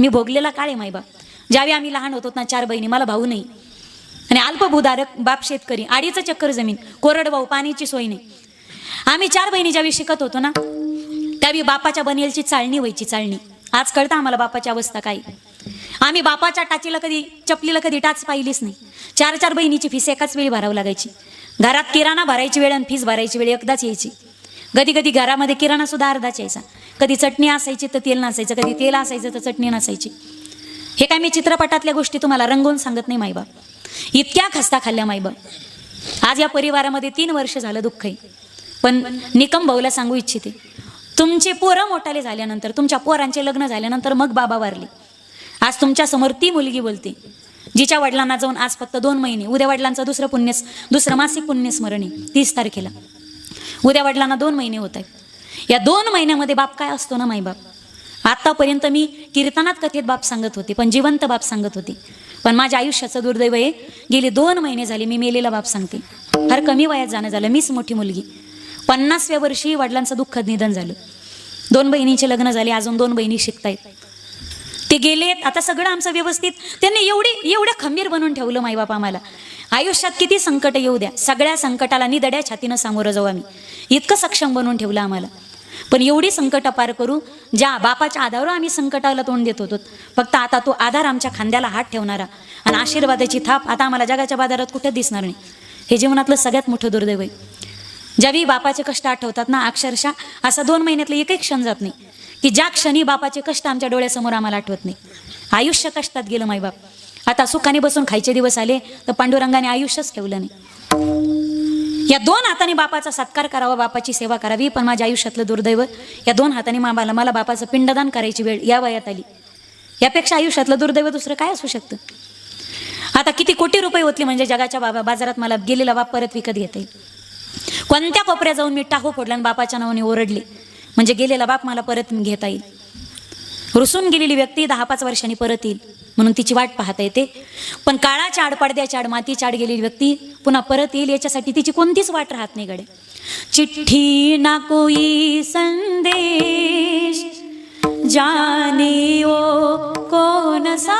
मी भोगलेला काळ आहे मायबाप ज्यावेळी आम्ही लहान होतो ना चार बहिणी मला भाऊ नाही. आणि अल्पभूधारक बाप शेतकरी आडीचं चक्कर जमीन कोरडवाऊ पाण्याची सोय नाही. आम्ही चार बहिणी ज्यावेळी शिकत होतो ना त्यावेळी बापाच्या बनेलची चाळणी व्हायची चाळणी आज कळतं आम्हाला बापाची अवस्था काय आम्ही बापाच्या टाचीला कधी चपलीला कधी टाच पाहिलीच नाही. चार चार बहिणीची फीस एकाच वेळी भरावं लागायची. घरात किराणा भरायची वेळ आणि फीस भरायची वेळ एकदाच यायची. कधी कधी घरामध्ये किराणा सुद्धा अर्धाच यायचा. कधी चटणी असायची तर तेल नसायचं कधी तेल असायचं तर चटणी नसायची. हे काय मी चित्रपटातल्या गोष्टी तुम्हाला रंगवून सांगत नाही माईबाप इतक्या खस्ता खाल्ल्या माईबाप आज या परिवारामध्ये तीन वर्ष झालं दुःख आहे पण निकम भाऊला सांगू इच्छिते. तुमचे पोरं मोठाले झाल्यानंतर तुमच्या पोरांचे लग्न झाल्यानंतर मग बाबा वारले. आज तुमच्यासमोर ती मुलगी बोलते. जिच्या वडिलांना जाऊन आज फक्त दोन महिने उद्या वडिलांचं दुसरं पुण्य दुसरं मासिक पुण्यस्मरणी तीस तारखेला. उद्या वडिलांना दोन महिने होत आहेत. या दोन महिन्यामध्ये बाप काय असतो ना माईबाप? आतापर्यंत मी कीर्तनात कथेत बाप सांगत होते पण जिवंत बाप सांगत होते. पण माझ्या आयुष्याचं दुर्दैव आहे गेले दोन महिने झाले मी मेलेला बाप सांगते. फार कमी वयात जाणं झालं मीच मोठी मुलगी. पन्नासव्या वर्षी वडिलांचं दुःखद निधन झालं. दोन बहिणींचे लग्न झाले अजून दोन बहिणी शिकतायत. ते गेलेत आता सगळं आमचं व्यवस्थित. त्यांनी एवढी एवढं खंबीर बनवून ठेवलं माईबाप आम्हाला. आयुष्यात किती संकट येऊ द्या. सगळ्या संकटाला निदड्या छातीनं सामोरं जाऊ आम्ही. इतकं सक्षम बनवून ठेवलं आम्हाला. पण एवढी संकट पार करू ज्या बापाच्या आधारावर आम्ही संकटाला तोंड देत होतो. फक्त आता तो आधार आमच्या खांद्याला हात ठेवणारा. आणि आशीर्वादाची थाप आता आम्हाला जगाच्या बाजारात कुठं दिसणार नाही. हे जीवनातलं सगळ्यात मोठं दुर्दैव आहे. ज्यावेळी बापाचे कष्ट आठवतात ना अक्षरशः असा दोन महिन्यातलं एकही क्षण जात नाही. की ज्या क्षणी बापाचे कष्ट आमच्या डोळ्यासमोर आम्हाला आठवत नाही. आयुष्य कष्टात गेलं मायबाप आता सुखाने बसून खायचे दिवस आले तर पांडुरंगाने आयुष्यच ठेवलं नाही. या दोन हाताने बापाचा सत्कार करावा बापाची सेवा करावी पण माझ्या आयुष्यातलं दुर्दैव या दोन हाताने मामाला मला बापाचं पिंडदान करायची वेळ या वयात आली. यापेक्षा आयुष्यातलं दुर्दैव दुसरं काय असू शकतं? आता किती कोटी रुपये होतले म्हणजे जगाच्या बाबा बाजारात मला गेलेला बाप परत विकत घेता येईल. कोणत्या कोपऱ्यात जाऊन मी टाकू फोडला आणि बापाच्या नावाने ओरडले म्हणजे गेलेला बाप मला परत घेता येईल. रुसून गेलेली व्यक्ती दहा पाच वर्षांनी परत येईल. म्हणून तिची वाट पाहता येते. पण काळाच्या आड पडद्याच्या आड मातीच्या आड गेलेली व्यक्ती पुन्हा परत येईल याच्यासाठी तिची कोणतीच वाट राहत नाही गडे चिठ्ठी ना कोई संदेश जाने ओ कोण सा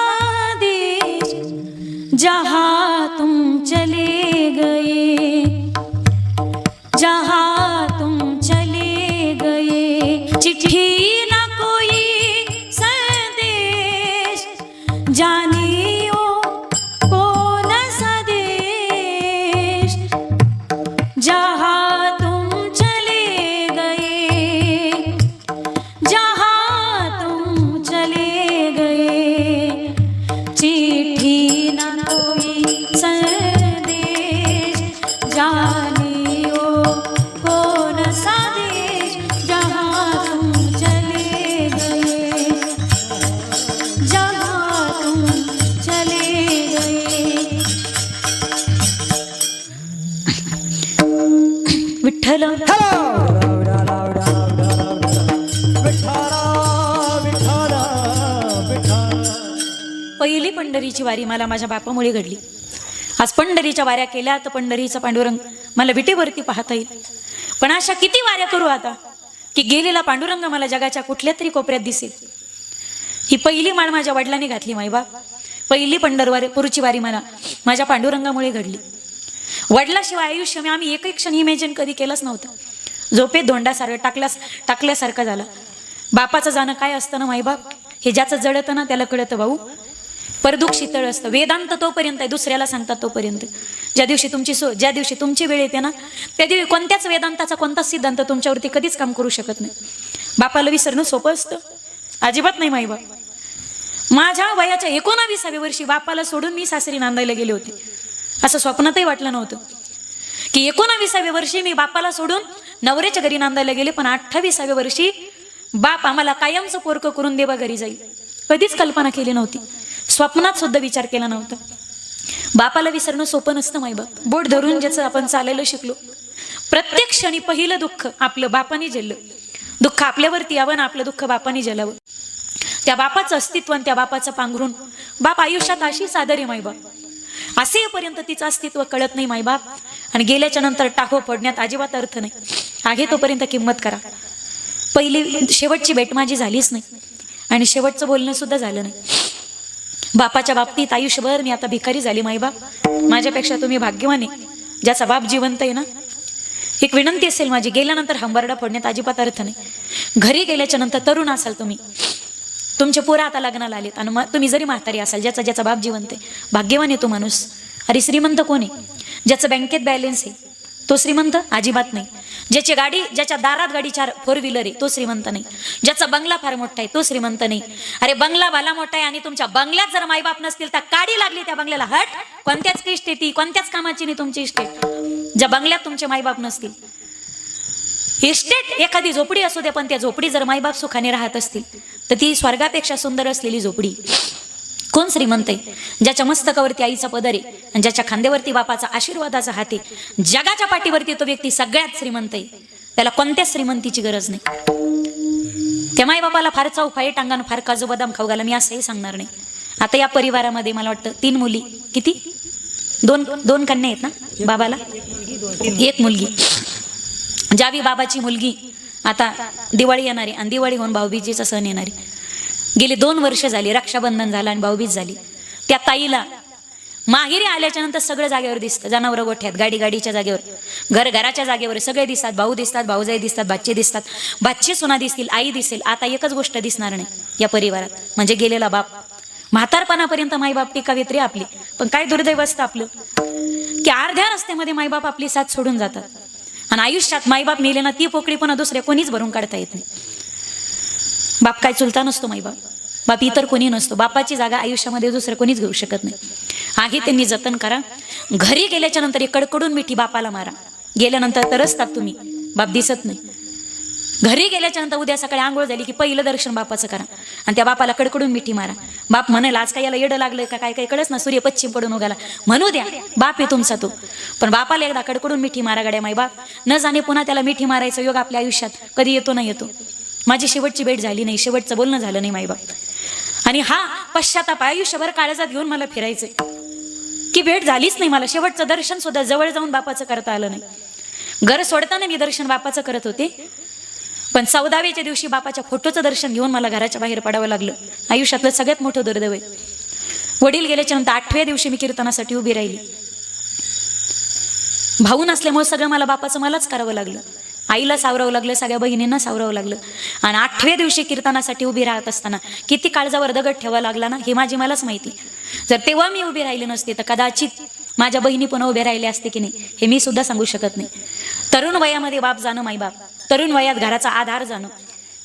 पंढरीची वारी मला माझ्या बापामुळे घडली. आज पंढरीच्या वाऱ्या केल्या तर पंढरीचा पांडुरंग मला विटेवरती पाहता येईल. पण अशा किती वाऱ्या करू आता की गेलेला पांडुरंग मला जगाच्या कुठल्या तरी कोपऱ्यात दिसेल. ही पहिली माळ माझ्या वडिलांनी घातली माईबा पहिली पंढरवारी पुरुची वारी मला माझ्या पांडुरंगामुळे घडली. वडिलाशिवाय आयुष्य मी आम्ही एकही क्षण इमॅजिन कधी केलंच नव्हतं. झोपेत धोंडासारखं टाकल्यास टाकल्यासारखं झालं. बापाचं जाणं काय असतं ना माईबाप हे ज्याचं जळतं ना त्याला कळतं भाऊ. परदुख शीतळ असतं. वेदांत तोपर्यंत आहे दुसऱ्याला सांगतात तोपर्यंत. ज्या दिवशी तुमची सो ज्या दिवशी तुमची वेळ येते ना त्या दिवशी कोणत्याच वेदांताचा कोणताच सिद्धांत तुमच्यावरती कधीच काम करू शकत नाही. बापाला विसरणं सोपं असतं. अजिबात नाही माईबाप माझ्या वयाच्या एकोणावीसाव्या वर्षी बापाला सोडून मी सासरी नांदायला गेले होते. असं स्वप्नातही वाटलं नव्हतं. की एकोणावीसाव्या वर्षी मी बापाला सोडून नवऱ्याच्या घरी नांदायला गेले पण अठ्ठावीसाव्या वर्षी बाप आम्हाला कायमचं पोरकं करून देवा घरी जाईल. कधीच कल्पना केली नव्हती. स्वप्नात सुद्धा विचार केला नव्हता. बापाला विसरणं सोपं नसतं माय बाप. बोट धरून ज्याचं आपण चालायला शिकलो. प्रत्येक क्षणी पहिलं दुःख आपलं बापाने झेललं. दुःख आपल्यावरती यावं ना आपलं दुःख बापाने झेलावं. त्या बापाचं अस्तित्व आणि त्या बापाचं पांघरून बाप आयुष्यात अशी सादर आहे माईबाप असेपर्यंत तिचं अस्तित्व कळत नाही माईबाप आणि गेल्याच्यानंतर टाको पडण्यात अजिबात अर्थ नाही. आहे तोपर्यंत किंमत करा. पहिली शेवटची भेट माझी झालीच नाही. आणि शेवटचं बोलणं सुद्धा झालं नाही. बापाच्या बाबतीत आयुष्यभर मी आता भिकारी झाली माईबाप माझ्यापेक्षा तुम्ही भाग्यवान आहे. ज्याचा बाप जिवंत आहे ना? एक विनंती असेल माझी गेल्यानंतर हंबरडा फोडण्यात अजिबात अर्थ नाही. घरी गेल्याच्यानंतर तरुण असाल तुम्ही. तुमचे पोरं आता लग्नाला आलेत आणि मग तुम्ही जरी म्हातारी असाल ज्याचा ज्याचा बाप जिवंत आहे. भाग्यवान आहे तो माणूस. अरे श्रीमंत कोण आहे? ज्याचं बँकेत बॅलेन्स आहे. तो श्रीमंत? अजिबात नाही. ज्याची गाडी ज्याच्या दारात गाडी चार फोर व्हीलर आहे तो श्रीमंत नाही. ज्याचा बंगला फार मोठा आहे तो श्रीमंत नाही. अरे बंगला भला मोठा आहे आणि तुमच्या बंगल्यात जर माईबाप नसतील तर काडी लागली त्या बंगल्याला. हट! कोणत्याच इस्टेट ती कोणत्याच कामाची नाही तुमची इस्टेट ज्या बंगल्यात तुमचे माईबाप नसतील. इस्टेट एखादी झोपडी असू दे पण त्या झोपडी जर माईबाप सुखाने राहत असतील तर ती स्वर्गापेक्षा सुंदर असलेली झोपडी. कोण श्रीमंत आहे? ज्याच्या मस्तकावरती आईचा पदर आहे आणि ज्याच्या खांद्यावरती बापाचा आशीर्वादाचा हात आहे जगाच्या पाठीवरती तो व्यक्ती सगळ्यात श्रीमंत आहे. त्याला कोणत्याच श्रीमंतीची गरज नाही? त्या माईबापाला फार चाऊ फाई टांगानं फार काजू बदाम खाऊ घाला मी असंही सांगणार नाही. आता या परिवारामध्ये मला वाटतं तीन मुली. किती? दोन दोन कन्या आहेत ना बाबाला? एक मुलगी. जावी बाबाची मुलगी आता दिवाळी येणारी आणि दिवाळी होऊन भाऊबीजेचा सण येणारी गेली दोन वर्ष झाली रक्षाबंधन झालं आणि भाऊबीज झाली. त्या ताईला माहेरी आल्याच्यानंतर सगळं जागेवर दिसतं. जनावरं गोठ्यात गाडी गाडीच्या जागेवर. घर घराच्या जागेवर सगळे दिसतात. भाऊ दिसतात भाऊजाई दिसतात बाच्चे दिसतात. बाच्चे सुना दिसतील आई दिसेल. आता एकच गोष्ट दिसणार नाही या परिवारात. म्हणजे गेलेला बाप. म्हातारपणापर्यंत माईबाप टिकावित्री रे आपली. पण काय दुर्दैव असतं आपलं? की अर्ध्या रस्त्यामध्ये माईबाप आपली साथ सोडून जातात. आणि आयुष्यात माईबाप मेले ना ती पोकळी पण दुसऱ्या कोणीच भरून काढता येत नाही. बाप काय चुलता नसतो माईबाप बाप. इतर कोणी नसतो. बापाची जागा आयुष्यामध्ये दुसरं कोणीच घेऊ शकत नाही. आहे त्यांनी जतन करा. घरी गेल्याच्यानंतर एक कडकडून मिठी बापाला मारा. गेल्यानंतर तरसतात तुम्ही. बाप दिसत नाही. घरी गेल्याच्यानंतर उद्या सकाळी आंघोळ झाली की पहिलं दर्शन बापाचं करा. आणि त्या बापाला कडकडून मिठी मारा. बाप म्हणेल आज काय याला येडं लागलं का? काय काय कळच ना? सूर्य पश्चिम पडून उगाला. म्हणू द्या. बाप आहे तुमचा तो. पण बापाला एकदा कडकडून मिठी मारा गड्या माई बाप. न जाणे पुन्हा त्याला मिठी मारायचं योग आपल्या आयुष्यात. कधी येतो नाही येतो. माझी शेवटची भेट झाली नाही शेवटचं बोलणं झालं नाही माईबाप. आणि हा पश्चाताप आयुष्यभर काळजात घेऊन मला फिरायचंय. की भेट झालीच नाही मला शेवटचं दर्शन सुद्धा जवळ जाऊन बापाचं करता आलं नाही. घर सोडताना मी दर्शन बापाचं करत होते. पण चौदाव्याच्या दिवशी बापाच्या फोटोचं दर्शन घेऊन मला घराच्या बाहेर पडावं लागलं. आयुष्यातलं सगळ्यात मोठं दुर्दैव आहे. वडील गेल्याच्यानंतर आठव्या दिवशी मी कीर्तनासाठी उभी राहिली. भाऊ नसल्यामुळे सगळं मला बापाचं मलाच करावं लागलं. आईला सावरावं लागलं सगळ्या बहिणींना सावरावं लागलं. आणि आठव्या दिवशी कीर्तनासाठी उभी राहत असताना किती काळजावर दगड ठेवा लागला ना हे माझी मलाच माहिती. जर तेव्हा मी उभी राहिली नसते तर कदाचित माझ्या बहिणी पण उभे राहिले असते की नाही हे मी सुद्धा सांगू शकत नाही. तरुण वयामध्ये बाप जाणं माई बाप तरुण वयात घराचा आधार जाणं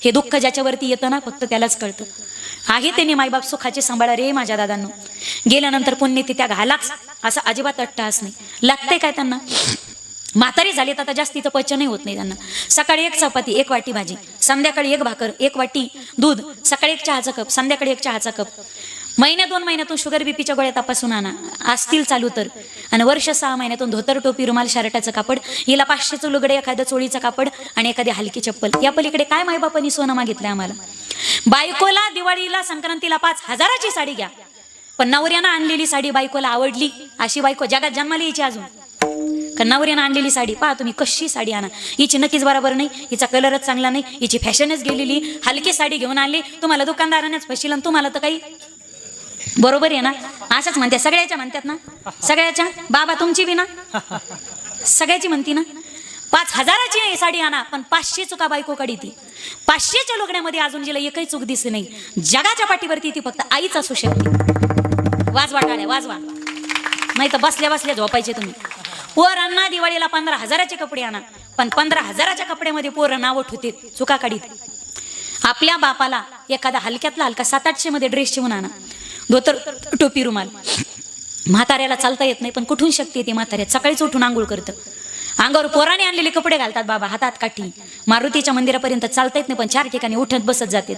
हे दुःख ज्याच्यावरती येतं ना फक्त त्यालाच कळतं. आहे त्यांनी मायबाप सुखाचे सांभाळा रे माझ्या दादांनो. गेल्यानंतर पुण्य तिथ्या घालाच असं अजिबात अट्टहास नाही. लागतंय काय त्यांना? म्हातारी झाली तर आता जास्तीचं पचनही होत नाही त्यांना. सकाळी एक चपाती एक वाटी भाजी. संध्याकाळी एक भाकर एक वाटी दूध. सकाळी एक चहाचा कप संध्याकाळी एक चहाचा कप. महिन्या दोन महिन्यातून शुगर बीपीच्या गोळ्या तपासून आणा. असतील चालू तर. आणि वर्ष सहा महिन्यातून धोतर टोपी रुमाल शर्टाचं कापड हिला पाचशेचं लुगडे एखादं चोळीचं कापड आणि एखादी हलकी चप्पल. या पलीकडे काय मायबापानी सोनं मागितलंय आम्हाला? बायकोला दिवाळीला संक्रांतीला पाच हजाराची साडी घ्या. पण नवऱ्यानं आणलेली साडी बायकोला आवडली? अशी बायको जगात जन्माला यायची अजून. का नवऱ्यानं आणलेली साडी पहा तुम्ही कशी साडी आणा. हिची नक्कीच बरोबर नाही हिचा कलरच चांगला नाही हिची फॅशनच गेलेली हलकी साडी घेऊन आणली तुम्हाला दुकानदारानेच फशील आणि तुम्हाला तर काही बरोबर आहे ना? असंच म्हणते सगळ्याच्या म्हणतात ना? सगळ्याच्या? बाबा तुमची बी ना? सगळ्याची म्हणती ना? पाच हजाराची नाही साडी आणा पण पाचशे चुका बायकोकडी ती. पाचशेच्या लोकड्यामध्ये अजून जिला एकही चूक दिसली नाही. जगाच्या पाठीवरती ती फक्त आईच असू शकते. वाजवा टाळ्या वाजवा. नाही तर बसल्या बसल्या झोपायचे तुम्ही. पोरांना दिवाळीला पंधरा हजाराचे कपडे आणा. पण पंधरा हजाराच्या कपड्यामध्ये पोरं नावं ठेवते चुका काढीत. आपल्या बापाला एखादा हलक्यातला हलका सात आठशे मध्ये ड्रेस शिवून आणा. धोतर टोपी रुमाल. म्हाताऱ्याला चालता येत नाही पण कुठून शक्ती येते म्हाताऱ्या? सकाळीच उठून आंघोळ करतं. अंगावर पोराने आणलेले कपडे घालतात बाबा हातात काठी. मारुतीच्या मंदिरापर्यंत चालता येत नाही पण चार ठिकाणी उठत बसत जाते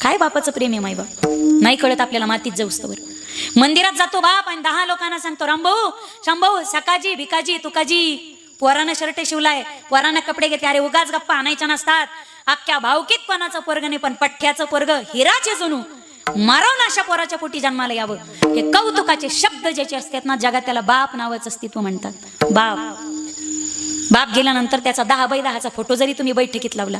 काय बापाचं प्रेम आहे माय बाप नाही कळत आपल्याला मातीत जाऊस्तवर मंदिरात जातो बाप आणि दहा लोकांना सांगतो रामभाऊ शंभाऊ सकाजी भिकाजी तुकाजी. पोरानं शर्ट शिवलाय पोरानं कपडे घेतले. अरे उगाच गप्पा आणायच्या नसतात. अख्ख्या भावकीत कोणाचं पोरग नाही पण पठ्ठ्याचं पोरग हिराचे जणू मारवून अशा पोराच्या पोटी जन्माला यावं. हे कौतुकाचे शब्द ज्याचे असतात ना जगात त्याला बाप नावाचं अस्तित्व म्हणतात. बाप. बाप गेल्यानंतर त्याचा दहा बाय दहाचा फोटो जरी तुम्ही बैठकीत लावला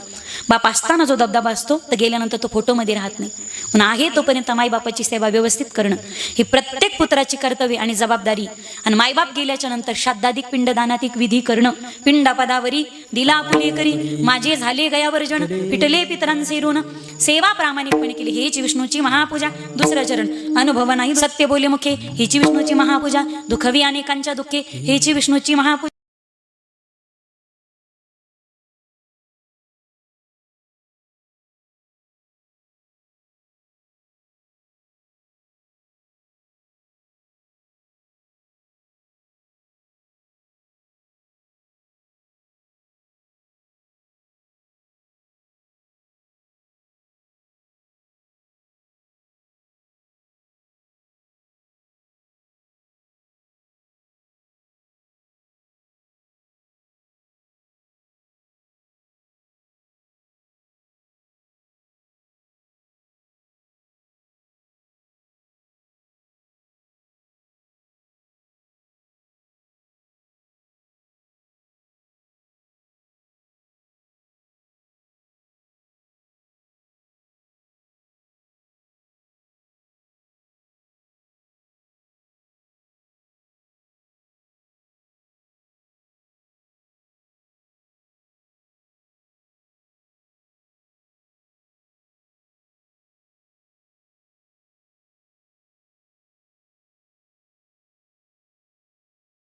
बाप असताना जो दबदबा असतो तर गेल्यानंतर तो फोटोमध्ये राहत नाही. म्हणून आहे तोपर्यंत मायबापाची सेवा व्यवस्थित करणं ही प्रत्येक पुत्राची कर्तव्य आणि जबाबदारी. आणि मायबाप गेल्याच्यानंतर श्राद्धाधिक पिंडदानाधिक विधी करणं पिंडापदावरी दिला आपण करी माझे झाले गयावर्जन पिटले पितरांचे ऋण. सेवा प्रामाणिकपणे केली हेच विष्णूची महापूजा. दुसरं चरण अनुभव नाही सत्य बोले मुखे हिची विष्णूची महापूजा. दुखवी अनेकांच्या दुःखे हेची विष्णूची महापूजा.